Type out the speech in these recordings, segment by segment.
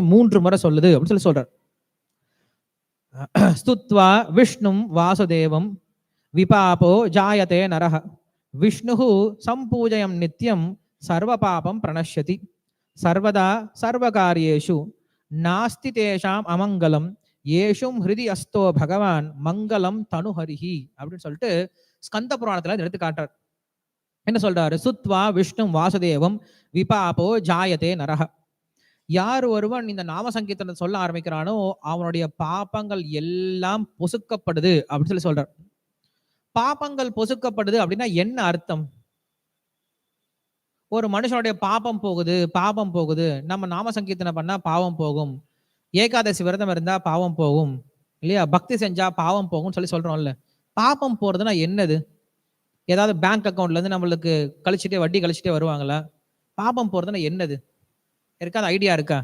மூன்று முறை சொல்லுது அப்படின்னு சொல்லி சொல்றார். ஸ்துத்வா விஷ்ணும் வாசுதேவம் விபாபோ ஜாயதே நரஹ. விஷ்ணு சம்பூஜயம் நித்தியம் சர்வ பாபம் பிரணஷ்யதி. சர்வதா சர்வகாரியேஷு. நாஸ்தி தேஷாம் அமங்கலம். ஏஷும் ஹிருதி அஸ்தோ பகவான் மங்களம் தனுஹரிஹி அப்படின்னு சொல்லிட்டு ஸ்கந்த புராணத்துல எடுத்து காட்டுறார். என்ன சொல்றாரு? சுத்வா விஷ்ணு வாசுதேவம் விபாபோ ஜாயதே நரஹ. யார் ஒருவன் இந்த நாம சங்கீர்த்தனை சொல்ல ஆரம்பிக்கிறானோ அவனுடைய பாப்பங்கள் எல்லாம் பொசுக்கப்படுது அப்படின்னு சொல்லி சொல்றார். பாப்பங்கள் பொசுக்கப்படுது அப்படின்னா என்ன அர்த்தம்? ஒரு மனுஷனுடைய பாப்பம் போகுது பாபம் போகுது. நம்ம நாம சங்கீர்த்தனை பண்ணா பாவம் போகும். ஏகாதசி விரதம் இருந்தா பாவம் போகும். இல்லையா? பக்தி செஞ்சா பாவம் போகும்னு சொல்லி சொல்றோம்ல. பாப்பம் போறதுன்னா என்னது? ஏதாவது பேங்க் அக்கௌண்ட்ல இருந்து நம்மளுக்கு கழிச்சுட்டே வட்டி கழிச்சுட்டே வருவாங்களா? பாபம் போறதுன்னா என்னது? இருக்காது ஐடியா இருக்கா?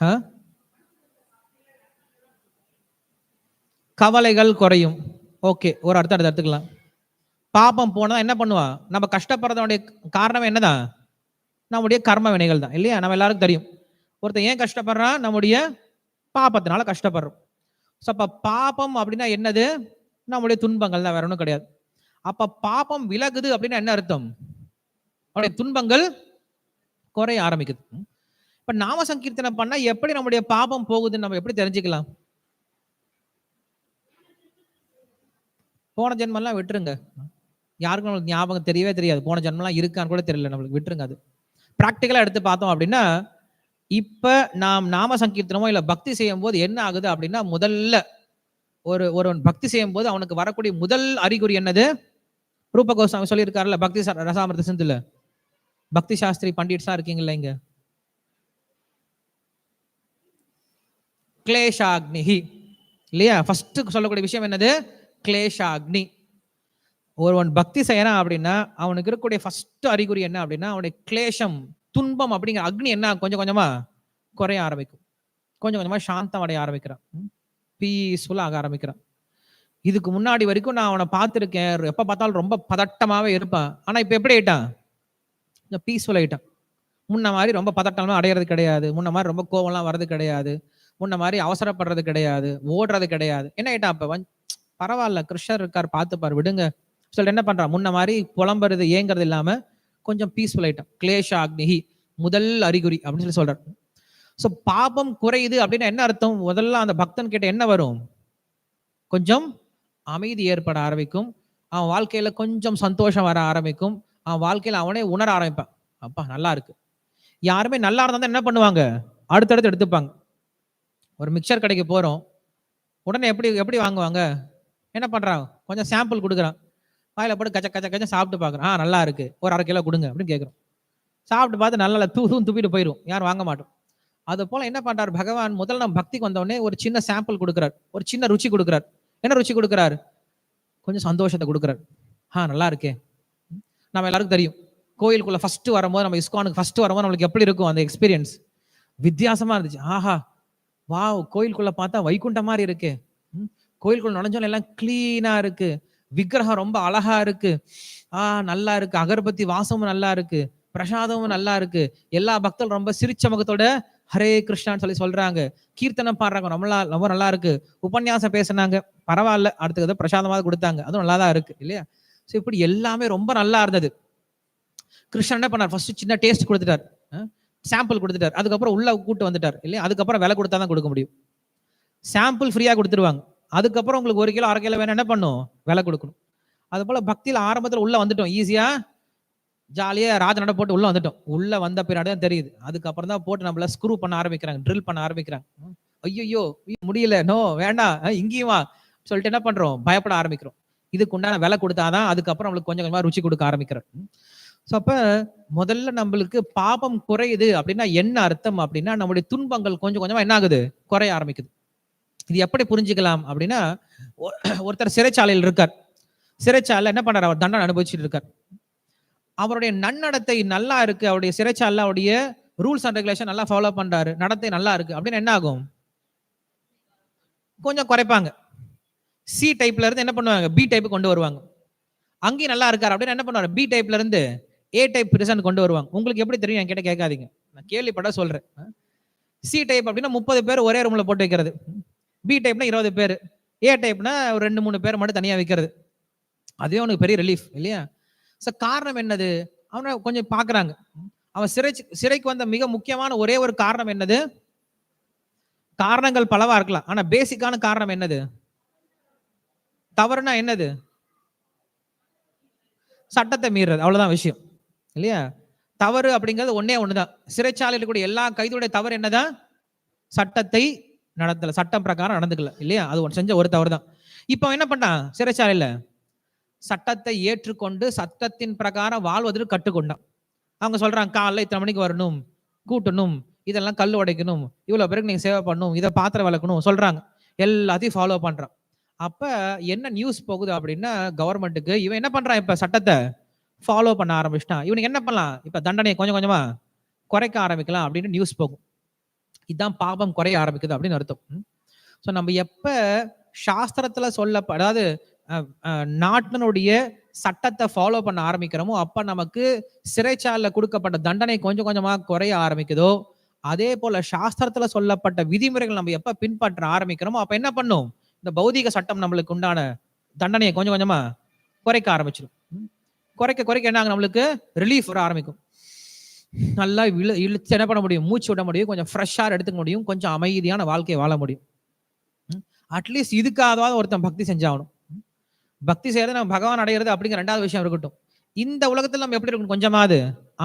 ஆ? கவலைகள் குறையும். ஓகே ஒரு அடுத்த அடுத்த எடுத்துக்கலாம். பாப்பம் போனதா என்ன பண்ணுவா? நம்ம கஷ்டப்படுறதனுடைய காரணம் என்னதான் நம்முடைய கர்ம வினைகள் தான் இல்லையா? நம்ம எல்லாருக்கும் தெரியும். ஒருத்தன் ஏன் கஷ்டப்படுறான்? நம்முடைய பாப்பத்தினால கஷ்டப்படுறோம் ஸோ அப்போ பாப்பம் அப்படின்னா என்னது? நம்முடைய துன்பங்கள் தான் வேற ஒன்றும் கிடையாது. அப்ப பாபம் விலகுது அப்படின்னா என்ன அர்த்தம்? அவனுடைய துன்பங்கள் குறைய ஆரம்பிக்குது. இப்ப நாம சங்கீர்த்தனம் பண்ணா எப்படி நம்முடைய பாபம் போகுதுன்னு நம்ம எப்படி தெரிஞ்சுக்கலாம்? போன ஜென்மெல்லாம் விட்டுருங்க. யாருக்கும் நம்மளுக்கு ஞாபகம் தெரியவே தெரியாது. போன ஜென்மெல்லாம் இருக்கான்னு கூட தெரியல. நம்மளுக்கு விட்டுருங்க அது. ப்ராக்டிக்கலாக எடுத்து பார்த்தோம் அப்படின்னா இப்போ நாம் நாம சங்கீர்த்தனமோ இல்லை பக்தி செய்யும் போது என்ன ஆகுது அப்படின்னா முதல்ல ஒரு ஒருவன் பக்தி செய்யும் போது அவனுக்கு வரக்கூடிய முதல் அறிகுறி என்னது? ரூப கோஸ்வாமி சொல்லியிருக்காருல்ல பக்தி ரசாமிரத சிந்துல. பக்தி சாஸ்திரி பண்டிட்ஸா இருக்கீங்கல்ல இங்க? கிளேஷாக்னிஹி இல்லையா? ஃபர்ஸ்ட் சொல்லக்கூடிய விஷயம் என்னது? கிளேஷாக்னி. ஒருவன் பக்தி செய்யறான் அப்படின்னா அவனுக்கு இருக்கக்கூடிய ஃபர்ஸ்ட் அறிகுறி என்ன அப்படின்னா அவனுடைய கிளேஷம் துன்பம் அப்படிங்கிற அக்னி என்ன கொஞ்சம் கொஞ்சமா குறைய ஆரம்பிக்கும். கொஞ்சம் கொஞ்சமா சாந்தம் அடைய ஆரம்பிக்கிறான். பீஸ்ஃபுல்லாக ஆக ஆரம்பிக்கிறான். இதுக்கு முன்னாடி வரைக்கும் நான் அவனை பார்த்துருக்கேன். எப்ப பார்த்தாலும் ரொம்ப பதட்டமாவே இருப்பான். ஆனா இப்ப எப்படி ஆயிட்டான்? கொஞ்சம் பீஸ்ஃபுல் ஆயிட்டான். முன்ன மாதிரி ரொம்ப பதட்டமா அடையிறது கிடையாது. முன்ன மாதிரி ரொம்ப கோவம்லாம் வர்றது கிடையாது. முன்ன மாதிரி அவசரப்படுறது கிடையாது. ஓடுறது கிடையாது. என்ன ஆயிட்டான் அப்ப? பரவாயில்ல கிருஷ்ணர் இருக்கார் பார்த்துப்பார் விடுங்க. சொல்லிட்டு என்ன பண்றான்? முன்ன மாதிரி புலம்புறது ஏங்குறது இல்லாம கொஞ்சம் பீஸ்ஃபுல் ஆயிட்டான். கிளேஷ அக்னிஹி முதல் அறிகுறி அப்படின்னு சொல்லி சொல்றாரு. ஸோ பாபம் குறையுது அப்படின்னா என்ன அர்த்தம்? முதல்ல அந்த பக்தன் கிட்ட என்ன வரும்? கொஞ்சம் அமைதி ஏற்பட ஆரம்பிக்கும். அவன் வாழ்க்கையில கொஞ்சம் சந்தோஷம் வர ஆரம்பிக்கும். அவன் வாழ்க்கையில அவனே உணர ஆரம்பிப்பான். அப்பா நல்லா இருக்கு. யாருமே நல்லா இருந்தா என்ன பண்ணுவாங்க? அடுத்தடுத்து எடுத்துப்பாங்க. ஒரு மிக்சர் கடைக்கு போகிறோம் உடனே எப்படி எப்படி வாங்குவாங்க? என்ன பண்ணுறான் கொஞ்சம் சாம்பிள் கொடுக்குறான். வாயில் போட்டு கச்ச கச்ச கச்ச சாப்பிட்டு பார்க்குறான். ஆ நல்லா இருக்கு. ஒரு அரை கிலோ கொடுங்க. அப்படின்னு கேட்குறோம் சாப்பிட்டு பார்த்து நல்லா இல்ல, தூ தூன்னு துப்பிட்டு போயிடும் யாரும் வாங்க மாட்டோம். அது போல் என்ன பண்ணுறார் பகவான் முதல்ல நம்ம பக்திக்கு வந்தவொடனே ஒரு சின்ன சாம்பிள் கொடுக்குறார். ஒரு சின்ன ருச்சி கொடுக்குறார். என்ன ருச்சி கொடுக்குறாரு? கொஞ்சம் சந்தோஷத்தை கொடுக்குறாரு. ஆ நல்லா இருக்கே. நம்ம எல்லாருக்கும் தெரியும். கோயிலுக்குள்ள ஃபர்ஸ்ட் வரும்போது நம்ம இஸ்கானுக்கு ஃபர்ஸ்ட் வரும்போது நம்மளுக்கு எப்படி இருக்கும் அந்த எக்ஸ்பீரியன்ஸ் வித்தியாசமா இருந்துச்சு. ஆஹா வாவ் கோயிலுக்குள்ள பார்த்தா வைகுண்டம் மாதிரி இருக்கு. ம், கோயிலுக்குள்ள நுழைஞ்சோம் எல்லாம் கிளீனா இருக்கு. விக்கிரகம் ரொம்ப அழகா இருக்கு. ஆ நல்லா இருக்கு. அகர்பத்தி வாசமும் நல்லா இருக்கு. பிரசாதமும் நல்லா இருக்கு. எல்லா பக்தர்கள் ரொம்ப சிரிச்ச முகத்தோட ஹரே கிருஷ்ணான்னு சொல்லி சொல்றாங்க. கீர்த்தனம் பாடுறாங்க. ரொம்ப நல்லா ரொம்ப நல்லா இருக்கு. உபன்யாசம் பேசுனாங்க. பரவாயில்ல. அடுத்தது பிரசாதமாக கொடுத்தாங்க. அதுவும் நல்லா தான் இருக்கு இல்லையா? ஸோ இப்படி எல்லாமே ரொம்ப நல்லா இருந்தது. கிருஷ்ணன் என்ன பண்ணார்? ஃபர்ஸ்ட் சின்ன டேஸ்ட் கொடுத்துட்டார். சாம்பிள் கொடுத்துட்டார். அதுக்கப்புறம் உள்ள கூட்டு வந்துட்டார் இல்லையா? அதுக்கப்புறம் விலை கொடுத்தா தான் கொடுக்க முடியும். சாம்பிள் ஃப்ரீயாக கொடுத்துருவாங்க. அதுக்கப்புறம் உங்களுக்கு ஒரு கிலோ அரை கிலோ வேணும் என்ன பண்ணும்? விலை கொடுக்கணும். அது போல பக்தியில் ஆரம்பத்தில் உள்ள வந்துட்டோம். ஈஸியா ஜாலியாக ராஜ நட போட்டு உள்ளே வந்துட்டோம். உள்ளே வந்த பின்னாடி தான் தெரியுது. அதுக்கப்புறம் தான் போட்டு நம்மள ஸ்க்ரூ பண்ண ஆரம்பிக்கிறாங்க. ட்ரில் பண்ண ஆரம்பிக்கிறாங்க. ஐயோ முடியல. நோ வேண்டாம். இங்கேயும் வா. சொல்லிட்டு என்ன பண்ணுறோம் பயப்பட ஆரம்பிக்கிறோம். இதுக்கு உண்டான விலை கொடுத்தாதான் அதுக்கப்புறம் நம்மளுக்கு கொஞ்சம் கொஞ்சமாக ருச்சி கொடுக்க ஆரம்பிக்கிறோம். ஸோ அப்போ முதல்ல நம்மளுக்கு பாபம் குறையுது அப்படின்னா என்ன அர்த்தம் அப்படின்னா நம்மளுடைய துன்பங்கள் கொஞ்சம் கொஞ்சமாக என்ன ஆகுது? குறைய ஆரம்பிக்குது. இது எப்படி புரிஞ்சுக்கலாம் அப்படின்னா ஒருத்தர் சிறைச்சாலையில் இருக்கார். சிறைச்சாலையில் என்ன பண்ணுறார் அவர் தண்டனை அனுபவிச்சுட்டு இருக்கார். அவருடைய நன்னடத்தை நல்லா இருக்கு. அவருடைய சிறைச்சாலையில் அவருடைய ரூல்ஸ் அண்ட் ரெகுலேஷன் நல்லா ஃபாலோ பண்றாரு. நடத்தை நல்லா இருக்கு. அப்படின்னு என்ன ஆகும்? கொஞ்சம் குறைப்பாங்க. சி டைப்ல இருந்து என்ன பண்ணுவாங்க? பி டைப் கொண்டு வருவாங்க. அங்கேயும் நல்லா இருக்காரு அப்படின்னு என்ன பண்ணுவாரு? பி டைப்ல இருந்து ஏ டைப் பிரசன்ட் கொண்டு வருவாங்க. உங்களுக்கு எப்படி தெரியும்? என்கிட்ட கேட்காதீங்க. நான் கேள்விப்பட சொல்றேன். சி டைப் அப்படின்னா முப்பது பேர் ஒரே ரூம்ல போட்டு வைக்கிறது. பி டைப்னா இருபது பேர். ஏ டைப்னா ஒரு ரெண்டு மூணு பேர் மட்டும் தனியாக வைக்கிறது. அதே உனக்கு பெரிய ரிலீஃப் இல்லையா? ஸோ காரணம் என்னது? அவனை கொஞ்சம் பார்க்குறாங்க. அவன் சிறை சிறைக்கு வந்த மிக முக்கியமான ஒரே ஒரு காரணம் என்னது? காரணங்கள் பலவா இருக்கலாம். ஆனா பேசிக்கான காரணம் என்னது? தவறுனா என்னது? சட்டத்தை மீறுறது. அவ்வளவுதான் விஷயம். இல்லையா? தவறு அப்படிங்கிறது ஒண்ணே ஒண்ணுதான். சிறைச்சாலையில் கூட எல்லா கைதியுடைய தவறு என்னதான் சட்டத்தை நடத்தல. சட்டம் பிரகாரம் நடந்துக்கல. இல்லையா? அது ஒன்று செஞ்ச ஒரு தவறு தான் இப்போ என்ன பண்ணான் சிறைச்சாலையில சட்டத்தை ஏற்றுக்கொண்டு சட்டத்தின் பிரகாரம் வாழ்வதற்கு கற்றுக்கொண்டான். அவங்க சொல்றாங்க காலைல இத்தனை மணிக்கு வரணும் கூட்டணும் இதெல்லாம் கல் உடைக்கணும் இவ்வளோ பேருக்கு நீங்கள் சேவை பண்ணணும் இதை பாத்திரம் வளர்க்கணும் சொல்றாங்க. எல்லாத்தையும் ஃபாலோ பண்றான். அப்ப என்ன நியூஸ் போகுது அப்படின்னா கவர்மெண்ட்டுக்கு இவன் என்ன பண்றான் இப்ப சட்டத்தை? ஃபாலோ பண்ண ஆரம்பிச்சிட்டான். இவனுக்கு என்ன பண்ணலாம்? இப்ப தண்டனையை கொஞ்சம் கொஞ்சமா குறைக்க ஆரம்பிக்கலாம் அப்படின்னு நியூஸ் போகும். இதுதான் பாபம் குறைய ஆரம்பிக்குது அப்படின்னு அர்த்தம். ஸோ நம்ம எப்ப சாஸ்திரத்துல சொல்ல அதாவது நாட்டினுடைய சட்டத்தை ஃபாலோ பண்ண ஆரம்பிக்கிறோமோ அப்ப நமக்கு சிறைச்சாலில் கொடுக்கப்பட்ட தண்டனை கொஞ்சம் கொஞ்சமாக குறைய ஆரம்பிக்குதோ அதே போல சாஸ்திரத்துல சொல்லப்பட்ட விதிமுறைகள் நம்ம எப்ப பின்பற்ற ஆரம்பிக்கிறோமோ அப்ப என்ன பண்ணும்? இந்த பௌதிக சட்டம் நம்மளுக்கு உண்டான தண்டனையை கொஞ்சம் கொஞ்சமா குறைக்க ஆரம்பிச்சிடும் குறைக்க குறைக்க என்ன ஆகும் நம்மளுக்கு ரிலீஃப் வர ஆரம்பிக்கும். நல்லா இழு இழுத்து என்ன பண்ண முடியும்? மூச்சு விட முடியும். கொஞ்சம் ஃப்ரெஷ்ஷாக எடுத்துக்க முடியும். கொஞ்சம் அமைதியான வாழ்க்கையை வாழ முடியும். அட்லீஸ்ட் இதுக்காகவாவது ஒருத்தன் பக்தி செஞ்சாகணும். பக்தி செய்யறது நம்ம பகவான் அடையிறது அப்படிங்கிற ரெண்டாவது விஷயம் இருக்கட்டும். இந்த உலகத்தில் நம்ம எப்படி இருக்கணும்? கொஞ்சமாவது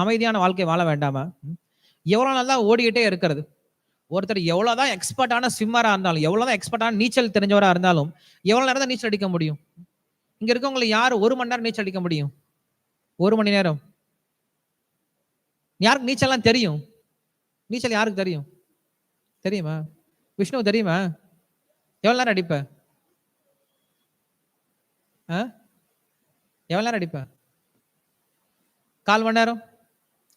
அமைதியான வாழ்க்கை வாழ வேண்டாமா? எவ்வளோ நல்லா ஓடிக்கிட்டே இருக்கிறது. ஒருத்தர் எவ்வளோதான் எக்ஸ்பர்ட்டான ஸ்விம்மராக இருந்தாலும் எவ்வளோதான் எக்ஸ்பர்ட்டான நீச்சல் தெரிஞ்சவராக இருந்தாலும் எவ்வளோ நேரம் தான் நீச்சல் அடிக்க முடியும்? இங்கே இருக்கவங்களை யார் ஒரு மணி நேரம் நீச்சல் அடிக்க முடியும்? ஒரு மணி நேரம். யாருக்கு நீச்சல்லாம் தெரியும்? நீச்சல் யாருக்கு தெரியும்? தெரியுமா? விஷ்ணு தெரியுமா? எவ்வளோ நேரம் அடிப்பேன் ஆ? எவ்வளோ நேரம் அடிப்பேன் கால் மணி நேரம்?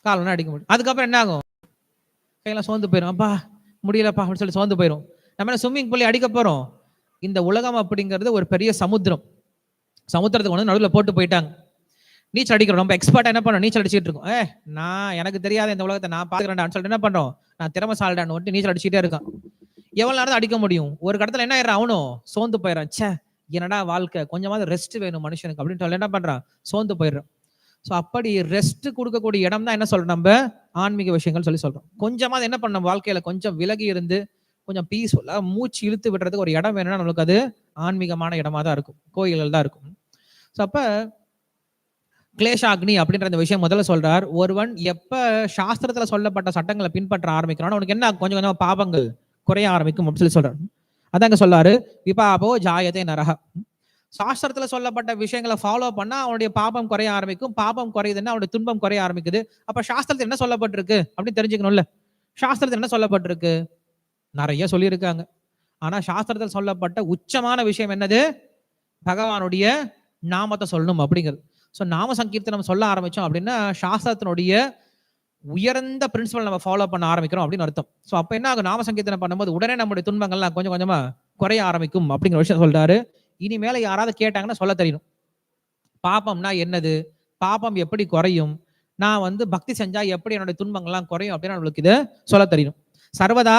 கால் மணி நேரம் அடிக்க முடியும். அதுக்கப்புறம் என்ன ஆகும்? கையெல்லாம் சோர்ந்து போயிடும் அப்பா முடியலப்பா அப்படின்னு சொல்லி சோர்ந்து போயிடும் நம்ம என்ன ஸ்விம்மிங் பூலி அடிக்க போகிறோம் இந்த உலகம் அப்படிங்கிறது ஒரு பெரிய சமுத்திரம். சமுத்திரத்துக்கு வந்து நடுவில் போட்டு போயிட்டாங்க. நீச்சல் அடிக்கிறோம். நம்ம எக்ஸ்பர்ட்டாக என்ன பண்ணோம் நீச்சல் அடிச்சிட்டு இருக்கோம். ஏ நான் எனக்கு தெரியாத இந்த உலகத்தை. நான் பார்க்குறேன்டான்னு சொல்லிட்டு என்ன பண்ணுறோம் நான் திறமசாலிடான்னு வந்துட்டு நீச்சல் அடிச்சுட்டே இருக்கான். எவ்வளோ நேரம் அடிக்க முடியும்? ஒரு கடத்தில் என்ன ஆயிடுறான்? அவனும் சோர்ந்து போயிடறான். ச்சே என்னடா வாழ்க்கை? கொஞ்சமாவது ரெஸ்ட் வேணும் மனுஷனுக்கு அப்படின்னு சொல்லி என்ன பண்றான்? சோர்ந்து போயிடுறான். ஸோ அப்படி ரெஸ்ட் கொடுக்கக்கூடிய இடம் தான் என்ன சொல்றோம் நம்ம? ஆன்மீக விஷயங்கள் சொல்லி சொல்றோம். கொஞ்சமாவது என்ன பண்ண வாழ்க்கையில கொஞ்சம் விலகி இருந்து கொஞ்சம் பீஸ்ஃபுல்லா மூச்சு இழுத்து விடுறதுக்கு ஒரு இடம் வேணும்னா நம்மளுக்கு அது ஆன்மீகமான இடமா தான் இருக்கும். கோயில்கள் தான் இருக்கும். ஸோ அப்ப கிளேஷாக்னி அப்படின்ற அந்த விஷயம் முதல்ல சொல்றார். ஒருவன் எப்ப சாஸ்திரத்துல சொல்லப்பட்ட சட்டங்களை பின்பற்ற ஆரம்பிக்கிறானோ அவனுக்கு என்ன கொஞ்சம் கொஞ்சம் பாபங்கள் குறைய ஆரம்பிக்கும் அப்படின்னு சொல்லி சொல்றாரு. அதாங்க சொல்லாரு. விபாபோ ஜாயதே நரக சாஸ்திரத்துல சொல்லப்பட்ட விஷயங்களை ஃபாலோ பண்ணா அவனுடைய பாபம் குறைய ஆரம்பிக்கும். பாபம் குறையுதுன்னா அவனுடைய துன்பம் குறைய ஆரம்பிக்குது. அப்ப சாஸ்திரத்தில் என்ன சொல்லப்பட்டிருக்கு அப்படின்னு தெரிஞ்சுக்கணும்ல. சாஸ்திரத்தில் என்ன சொல்லப்பட்டிருக்கு? நிறைய சொல்லியிருக்காங்க. ஆனா சாஸ்திரத்தில் சொல்லப்பட்ட உச்சமான விஷயம் என்னது? பகவானுடைய நாமத்தை சொல்லணும் அப்படிங்கிறது. ஸோ நாம சங்கீர்த்தனம் சொல்ல ஆரம்பிச்சோம் அப்படின்னா சாஸ்திரத்தினுடைய உயர்ந்த பிரின்சிபல் நம்ம ஃபாலோ பண்ண ஆரம்பிக்கிறோம் அப்படின்னு அர்த்தம். ஸோ அப்போ என்ன ஆகும்? நாம சங்கீர்த்தனம் பண்ணும்போது உடனே நம்முடைய துன்பங்கள்லாம் கொஞ்சம் கொஞ்சமா குறைய ஆரம்பிக்கும் அப்படிங்கிற விஷயம் சொல்றாரு. இனிமேல யாராவது கேட்டாங்கன்னா சொல்ல தெரியணும் பாப்பம்னா என்னது? பாப்பம் எப்படி குறையும்? நான் வந்து பக்தி செஞ்சா எப்படி என்னுடைய துன்பங்கள்லாம் குறையும் அப்படின்னு நம்மளுக்கு இதை சொல்ல தெரியணும் சர்வதா